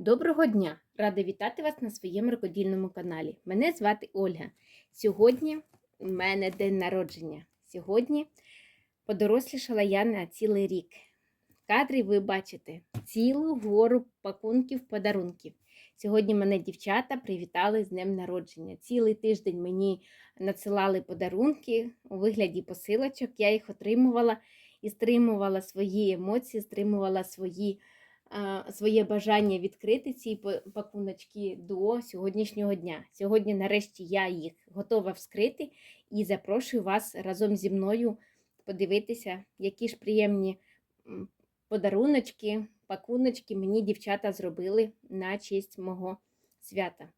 Доброго дня! Рада вітати вас на своєму рукодільному каналі. Мене звати Ольга. Сьогодні в мене день народження. Сьогодні подорослішала я на цілий рік. В кадрі ви бачите цілу гору пакунків, подарунків. Сьогодні мене дівчата привітали з днем народження. Цілий тиждень мені надсилали подарунки у вигляді посилочок. Я їх отримувала і стримувала свої емоції, стримувала свої своє бажання відкрити ці пакуночки до сьогоднішнього дня. Сьогодні, нарешті, я їх готова вскрити і запрошую вас разом зі мною подивитися, які ж приємні подаруночки, пакуночки мені дівчата зробили на честь мого свята.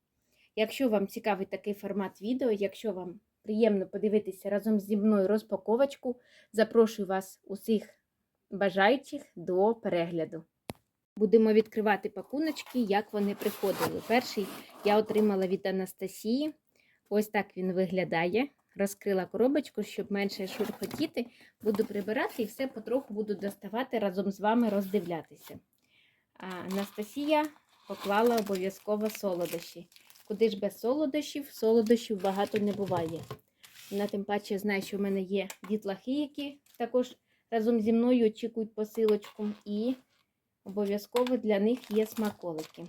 Якщо вам цікавий такий формат відео, якщо вам приємно подивитися разом зі мною розпаковочку, запрошую вас усіх бажаючих до перегляду. Будемо відкривати пакуночки, як вони приходили. Перший я отримала від Анастасії. Ось так він виглядає. Розкрила коробочку, щоб менше шурхотіти. Буду прибирати і все потроху буду доставати разом з вами роздивлятися. А Анастасія поклала обов'язково солодощі. Куди ж без солодощів? Солодощів багато не буває. Вона тим паче знає, що в мене є дітлахи, які також разом зі мною очікують посилочку. І обов'язково для них є смаколики.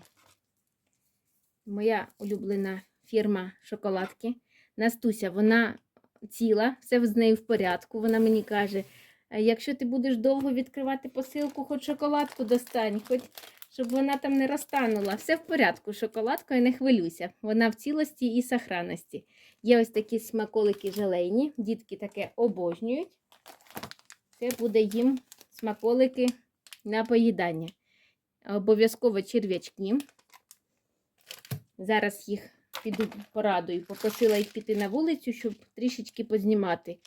Моя улюблена фірма шоколадки. Настуся, вона ціла, все з нею в порядку. Вона мені каже: «Е, якщо ти будеш довго відкривати посилку, хоч шоколадку достань, хоч щоб вона там не розтанула. Все в порядку, шоколадкою не хвилюйся. Вона в цілості і сохранності. Є ось такі смаколики желейні, дітки таке обожнюють. Це буде їм смаколики на поїдання. Обов'язково черв'ячки. Зараз їх піду порадую. Попросила їх піти на вулицю, щоб трішечки познімати,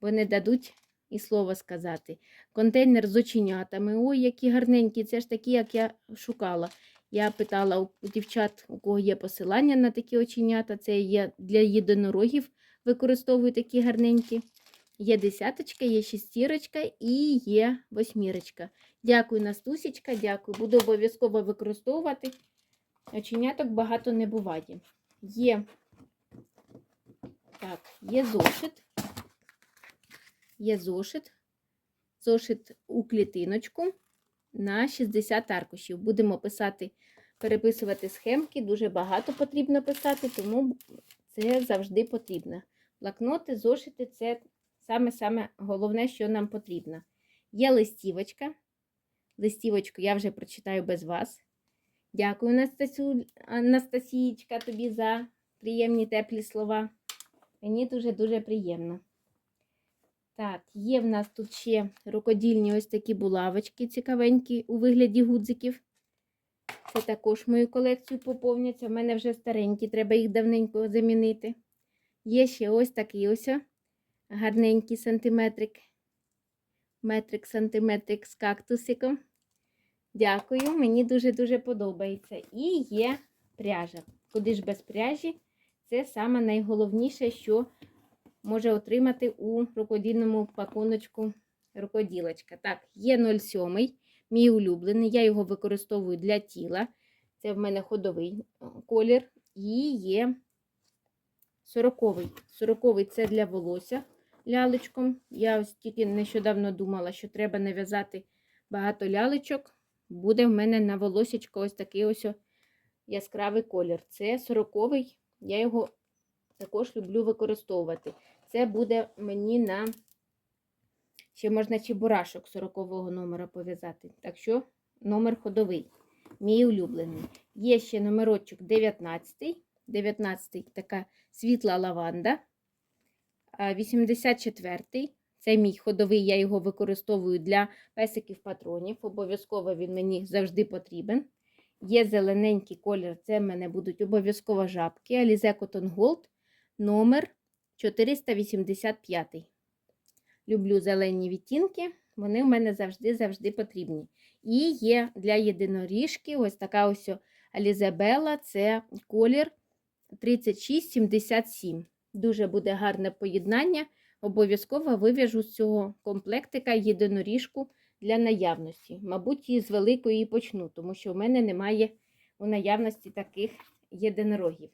бо не дадуть і слова сказати. Контейнер з оченятами. Ой, які гарненькі, це ж такі, як я шукала. Я питала у дівчат, у кого є посилання на такі оченята. Це є для єдинорогів, використовую такі гарненькі. Є десяточка, є шістірочка і є восьмірочка. Дякую, Настусічка, дякую. Буду обов'язково використовувати. Оченяток багато не буває. Є, так, є зошит. Є зошит. Зошит у клітиночку на 60 аркушів. Будемо писати, переписувати схемки. Дуже багато потрібно писати, тому це завжди потрібно. Блокноти, зошити це саме-саме головне, що нам потрібно. Є листівочка. Листівочку я вже прочитаю без вас. Дякую, Анастасю, Анастасієчка, тобі за приємні теплі слова. Мені дуже-дуже приємно. Так, є в нас тут ще рукодільні ось такі булавочки цікавенькі у вигляді гудзиків. Це також мою колекцію поповняться. У мене вже старенькі, треба їх давненько замінити. Є ще ось такий ось гарненький сантиметрик. Метрик, сантиметрик з кактусиком. Дякую, мені дуже-дуже подобається. І є пряжа. Куди ж без пряжі? Це саме найголовніше, що може отримати у рукодільному пакуночку рукоділочка. Так, є 0,7, мій улюблений. Я його використовую для тіла. Це в мене ходовий колір. І є 40-й. 40-й це для волосся лялечком. Я ось тільки нещодавно думала, що треба нав'язати багато лялечок. Буде в мене на волосечко ось такий ось яскравий колір. Це 40-й. Я його також люблю використовувати. Це буде мені на ще можна чебурашок 40-го номера пов'язати. Так що номер ходовий, мій улюблений. Є ще номерочок 19. 19 така світла лаванда. А 84-й. Це мій ходовий, я його використовую для песиків патронів. Обов'язково він мені завжди потрібен. Є зелененький колір, це в мене будуть обов'язково жабки. Alize Cotton Gold номер 485. Люблю зелені відтінки, вони в мене завжди-завжди потрібні. І є для єдиноріжки ось така ось Alize Bella, це колір 3677. Дуже буде гарне поєднання. Обов'язково вив'яжу з цього комплектика єдиноріжку для наявності. Мабуть, і з великої і почну, тому що в мене немає у наявності таких єдинорогів.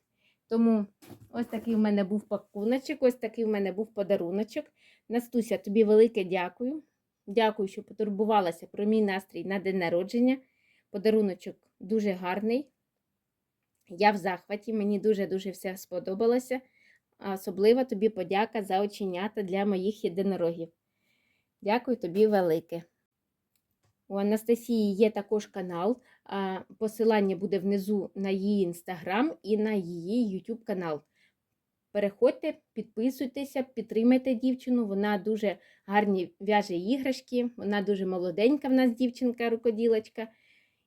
Тому ось такий в мене був пакуночок, ось такий в мене був подаруночок. Настуся, тобі велике дякую. Дякую, що потурбувалася про мій настрій на день народження. Подаруночок дуже гарний. Я в захваті, мені дуже-дуже все сподобалося. А Особливо тобі подяка за оченята для моїх єдинорогів. Дякую тобі велике. У Анастасії є також канал. Посилання буде внизу на її інстаграм і на її YouTube канал. Переходьте, підписуйтеся, підтримайте дівчину. Вона дуже гарні в'яже іграшки, вона дуже молоденька в нас дівчинка, рукоділочка.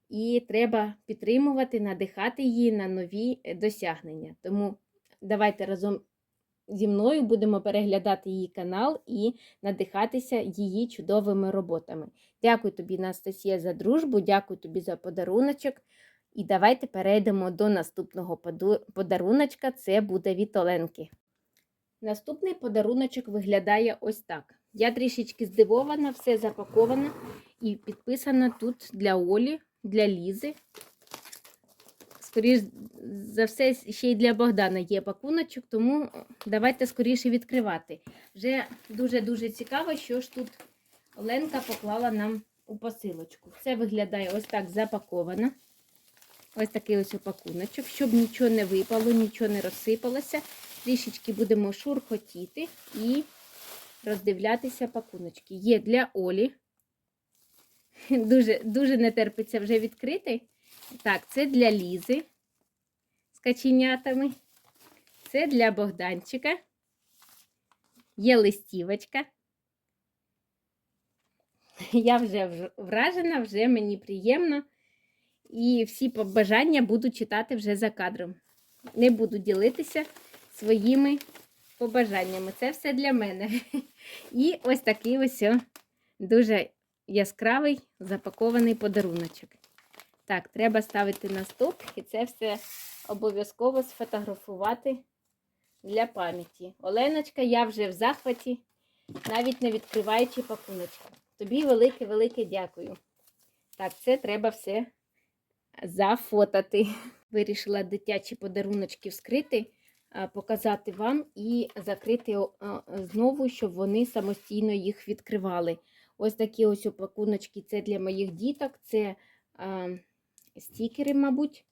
І треба підтримувати, надихати її на нові досягнення. Тому давайте разом зі мною будемо переглядати її канал і надихатися її чудовими роботами. Дякую тобі, Анастасія, за дружбу, дякую тобі за подаруночок. І давайте перейдемо до наступного подаруночка. Це буде від Оленки. Наступний подаруночок виглядає ось так. Я трішечки здивована, все запаковано і підписано тут для Олі, для Лізи. Скоріш за все, ще й для Богдана є пакуночок, тому давайте скоріше відкривати. Вже дуже-дуже цікаво, що ж тут Оленка поклала нам у посилочку. Це виглядає ось так запаковано. Ось такий ось пакуночок, щоб нічого не випало, нічого не розсипалося. Трішечки будемо шурхотіти і роздивлятися пакуночки. Є для Олі. Дуже, дуже не терпиться вже відкрити. Так, це для Лізи з каченятами. Це для Богданчика. Є листівочка. Я вже вражена, вже мені приємно. І всі побажання буду читати вже за кадром. Не буду ділитися своїми побажаннями. Це все для мене. І ось такий ось дуже яскравий запакований подаруночок. Так, треба ставити на стоп і це все обов'язково сфотографувати для пам'яті. Оленочка, я вже в захваті, навіть не відкриваючи пакуночки. Тобі велике-велике дякую. Так, це треба все зафотати. Вирішила дитячі подаруночки вскрити, показати вам і закрити знову, щоб вони самостійно їх відкривали. Ось такі ось пакуночки це для моїх діток. Це а, стікери, мабуть.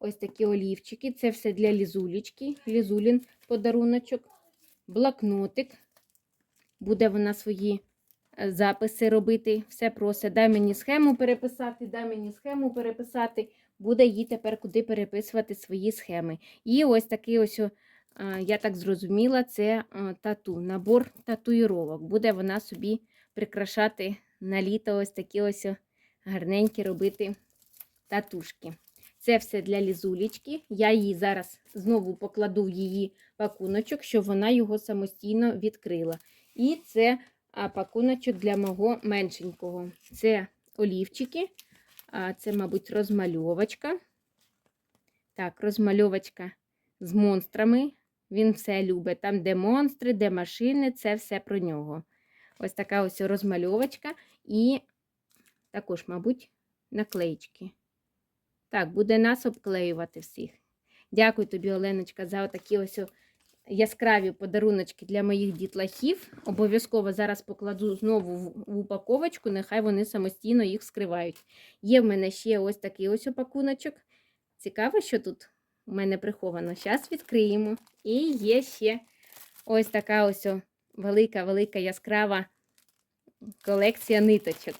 Ось такі олівчики. Це все для лізулечки. Лізулін подаруночок. Блокнотик. Буде вона свої е, записи робити. Все просить. Дай мені схему переписати, дай мені схему переписати. Буде їй тепер куди переписувати свої схеми. І ось такий ось, я так зрозуміла, це тату, набор татуїровок. Буде вона собі прикрашати на літо ось такі ось гарненькі робити татушки. Це все для лізулечки. Я її зараз знову покладу в її пакуночок, щоб вона його самостійно відкрила. І це пакуночок для мого меншенького. Це олівчики, це, мабуть, розмальовочка. Так, розмальовочка з монстрами. Він все любить. Там, де монстри, де машини, це все про нього. Ось така ось розмальовочка. І також, мабуть, наклеїчки. Так, буде нас обклеювати всіх. Дякую тобі, Оленочка, за такі ось яскраві подаруночки для моїх дітлахів. Обов'язково зараз покладу знову в- упаковочку, нехай вони самостійно їх вскривають. Є в мене ще ось такий ось опакуночок. Цікаво, що тут у мене приховано. Зараз відкриємо. І є ще ось така ось велика-велика яскрава колекція ниточок.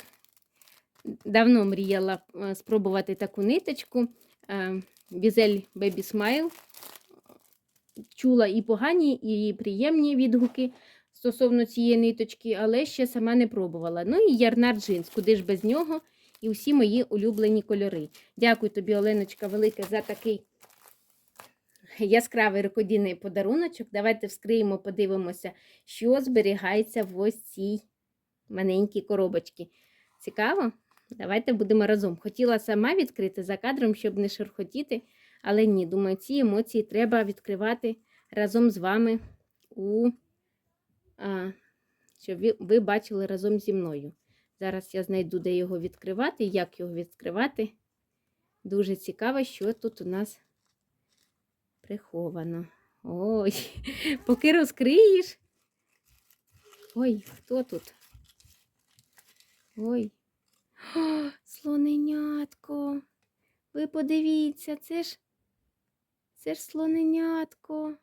Давно мріяла е, спробувати таку ниточку. е, Візель Baby Smile. Чула і погані, і приємні відгуки стосовно цієї ниточки, але ще сама не пробувала. Ну і ярнар джинс, куди ж без нього, і всі мої улюблені кольори. Дякую тобі, Оленочка, велике за такий яскравий рукодільний подаруночок. Давайте вскриємо, подивимося, що зберігається в ось цій маленькій коробочці. Цікаво? Давайте будемо разом. Хотіла сама відкрити за кадром, щоб не шурхотіти, але ні, думаю, ці емоції треба відкривати разом з вами, у, а, щоб ви, ви бачили разом зі мною. Зараз я знайду, де його відкривати, як його відкривати. Дуже цікаво, що тут у нас приховано. Ой, поки розкриєш. Ой, хто тут? Ой. О, слоненятко. Ви подивіться, це ж це ж слоненятко.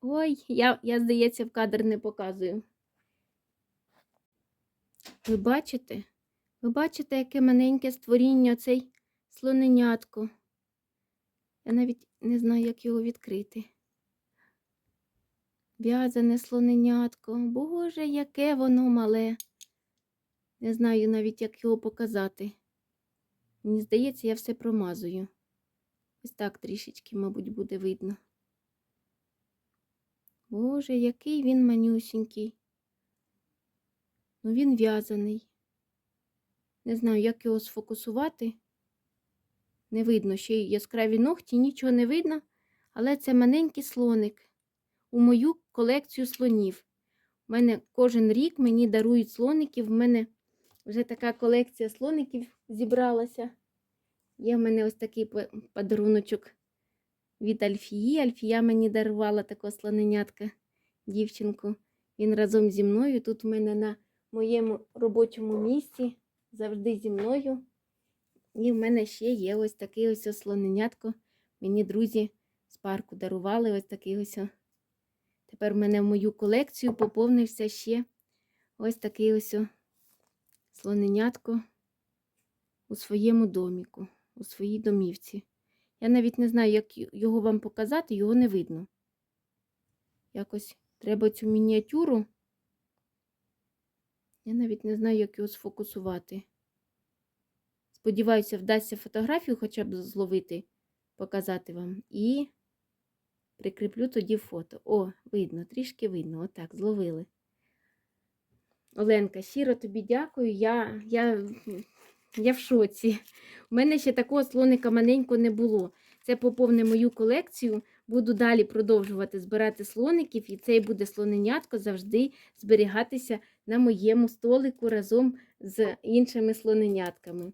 Ой, я, я, здається, в кадр не показую. Ви бачите? Ви бачите, яке маленьке створіння цей слоненятко. Я навіть не знаю, як його відкрити. В'язане слоненятко. Боже, яке воно мале. Не знаю навіть, як його показати. Мені здається, я все промазую. Ось так трішечки, мабуть, буде видно. Боже, який він манюсінький. Ну, він в'язаний. Не знаю, як його сфокусувати. Не видно, ще й яскраві ногті, нічого не видно, але це маленький слоник у мою колекцію слонів. У мене кожен рік мені дарують слоників. В мене вже така колекція слоників зібралася. Є в мене ось такий подаруночок від Альфії. Альфія мені дарувала такого слоненятка, дівчинку. Він разом зі мною. Тут у мене на моєму робочому місці завжди зі мною. І в мене ще є ось такий ось слоненятко. Мені друзі з парку дарували ось такий ось. Тепер в мене в мою колекцію поповнився ще ось такий ось слоненятко у своєму доміку, у своїй домівці. Я навіть не знаю, як його вам показати, його не видно. Якось треба цю мініатюру. Я навіть не знаю, як його сфокусувати. Сподіваюся, вдасться фотографію хоча б зловити, показати вам. І прикріплю тоді фото. О, видно, трішки видно. Отак, зловили. Оленка, щиро тобі дякую. Я я, я в шоці. У мене ще такого слоника маленького не було. Це поповне мою колекцію. Буду далі продовжувати збирати слоників, і цей буде слоненятко завжди зберігатися на моєму столику разом з іншими слоненятками.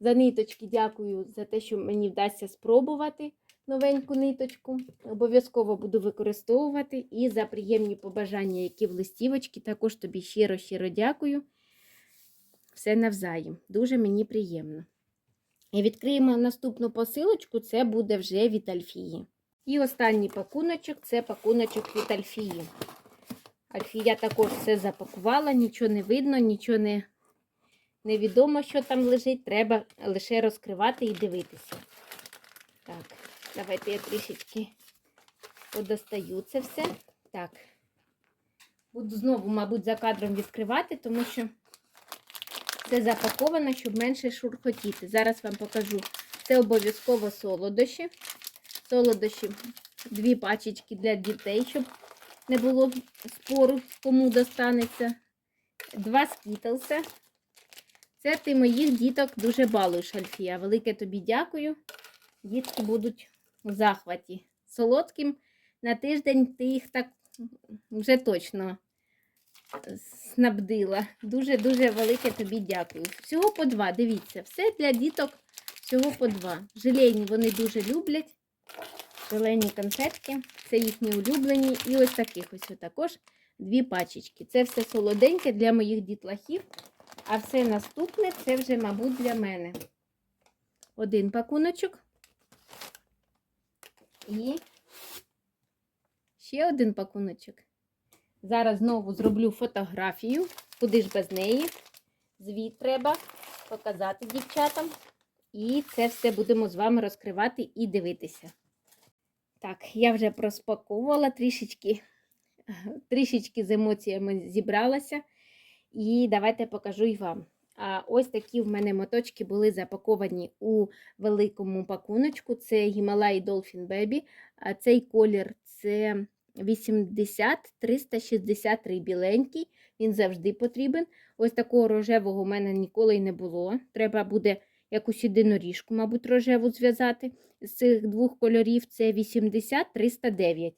За ниточки дякую за те, що мені вдасться спробувати новеньку ниточку. Обов'язково буду використовувати і за приємні побажання, які в листівочці. Також тобі щиро-щиро дякую. Все навзаєм. Дуже мені приємно. І відкриємо наступну посилочку, це буде вже від Альфії. І останній пакуночок це пакуночок від Альфії. Альфія також все запакувала, нічого не видно, нічого не невідомо, що там лежить. Треба лише розкривати і дивитися. Так, давайте я трішечки подостаю це все. Так, буду знову, мабуть, за кадром відкривати, тому що це запаковано, щоб менше шурхотіти. Зараз вам покажу. Це обов'язково солодощі. Солодощі, дві пачечки для дітей, щоб не було спору, кому достанеться. Два скітлса. Це ти моїх діток дуже балуєш, Альфія. Велике тобі дякую. Дітки будуть у захваті. Солодким на тиждень ти їх так вже точно снабдила. Дуже-дуже велике тобі дякую. Всього по два, дивіться, все для діток всього по два. Желейні вони дуже люблять. Зелені конфетки, це їхні улюблені. І ось таких ось також дві пачечки. Це все солоденьке для моїх дітлахів. А все наступне це вже, мабуть, для мене. Один пакуночок. І ще один пакуночок. Зараз знову зроблю фотографію, куди ж без неї. Звіт треба показати дівчатам. І це все будемо з вами розкривати і дивитися. Так, я вже проспаковувала трішечки, трішечки з емоціями зібралася. І давайте покажу і вам. Ось такі в мене моточки були запаковані у великому пакуночку. Це Himalaya Dolphin Baby. Цей колір це 80-363 біленький, він завжди потрібен. Ось такого рожевого у мене ніколи й не було. Треба буде якусь єдиноріжку, мабуть, рожеву зв'язати. З цих двох кольорів це 80-309.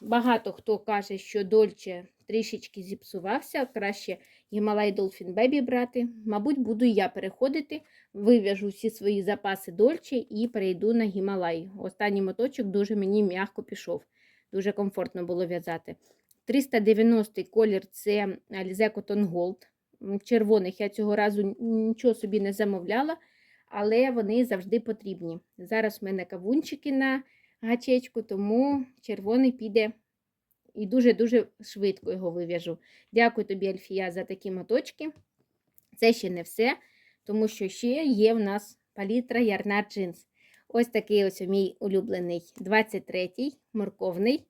Багато хто каже, що Дольче трішечки зіпсувався, краще Гімалай Dolphin Baby брати. Мабуть, буду я переходити, вив'яжу всі свої запаси Дольче і перейду на Гімалай. Останній моточок дуже мені м'яко пішов. Дуже комфортно було в'язати. 390 колір це Alize Cotton Gold. Червоних я цього разу нічого собі не замовляла, але вони завжди потрібні. Зараз в мене кавунчики на гачечку, тому червоний піде і дуже-дуже швидко його вив'яжу. Дякую тобі, Альфія, за такі моточки. Це ще не все, тому що ще є в нас палітра Ярнар джинс. Ось такий ось мій улюблений 23-й морковний.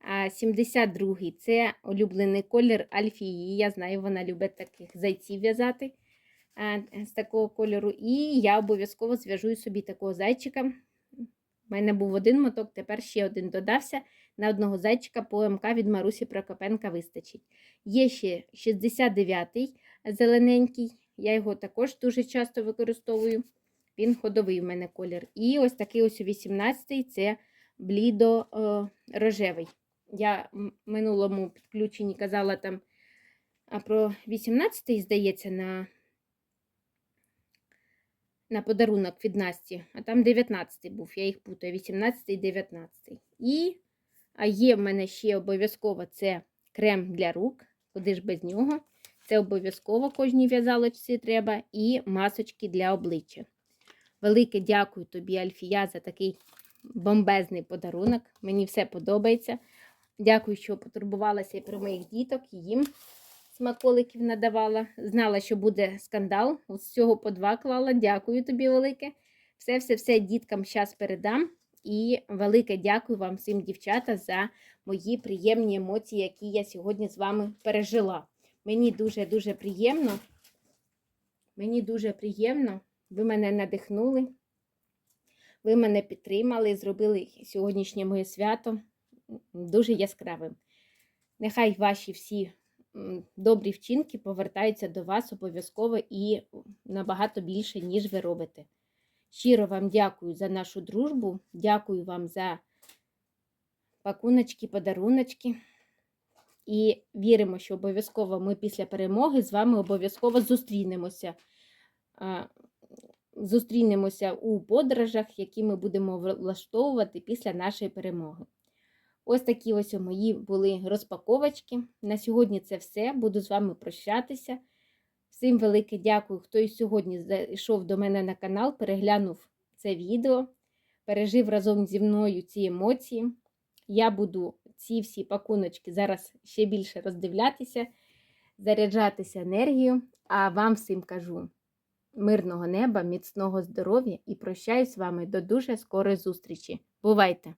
А 72-й це улюблений колір Альфії. Я знаю, вона любить таких зайців в'язати з такого кольору. І я обов'язково зв'яжу собі такого зайчика. У мене був один моток, тепер ще один додався. На одного зайчика по МК від Марусі Прокопенка вистачить. Є ще 69-й зелененький, я його також дуже часто використовую. Він ходовий в мене колір. І ось такий ось 18-й це блідо е. Я в минулому підключенні казала там про 18-й, здається, на, на подарунок від Насті, а там 19-й був, я їх путаю, 18-й, 19-й. І а є в мене ще обов'язково це крем для рук, куди ж без нього. Це обов'язково кожній в'язалочці треба, і масочки для обличчя. Велике дякую тобі, Альфія, за такий бомбезний подарунок. Мені все подобається. Дякую, що потурбувалася і про моїх діток, і їм смаколиків надавала. Знала, що буде скандал. З цього по два клала. Дякую тобі, велике. Все-все-все діткам зараз передам. І велике дякую вам всім, дівчата, за мої приємні емоції, які я сьогодні з вами пережила. Мені дуже-дуже приємно. Мені дуже приємно. Ви мене надихнули. Ви мене підтримали, зробили сьогоднішнє моє свято дуже яскравим. Нехай ваші всі добрі вчинки повертаються до вас обов'язково і набагато більше, ніж ви робите. Щиро вам дякую за нашу дружбу, дякую вам за пакуночки, подаруночки. І віримо, що обов'язково ми після перемоги з вами обов'язково зустрінемося. Зустрінемося у подорожах, які ми будемо влаштовувати після нашої перемоги. Ось такі ось мої були розпаковочки. На сьогодні це все. Буду з вами прощатися. Всім велике дякую, хто і сьогодні зайшов до мене на канал, переглянув це відео, пережив разом зі мною ці емоції. Я буду ці всі пакуночки зараз ще більше роздивлятися, заряджатися енергією. А вам всім кажу мирного неба, міцного здоров'я і прощаюсь з вами до дуже скорої зустрічі. Бувайте!